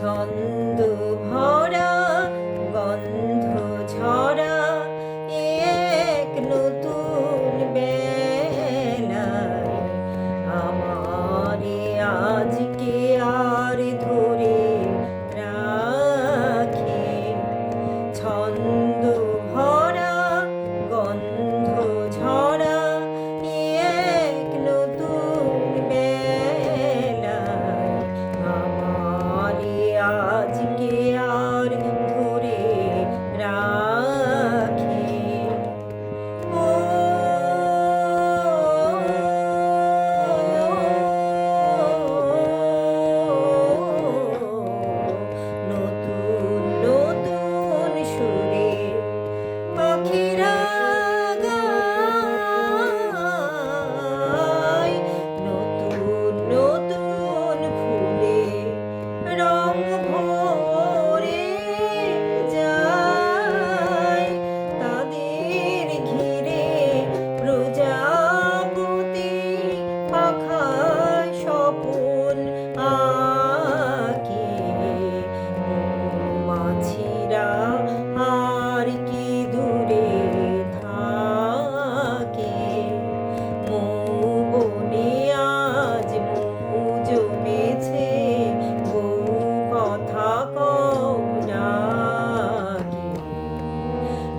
ছন্দ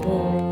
Oh.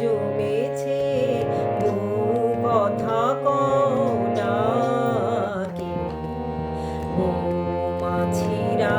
জমেছে কথা কৌডাকে মাছিরা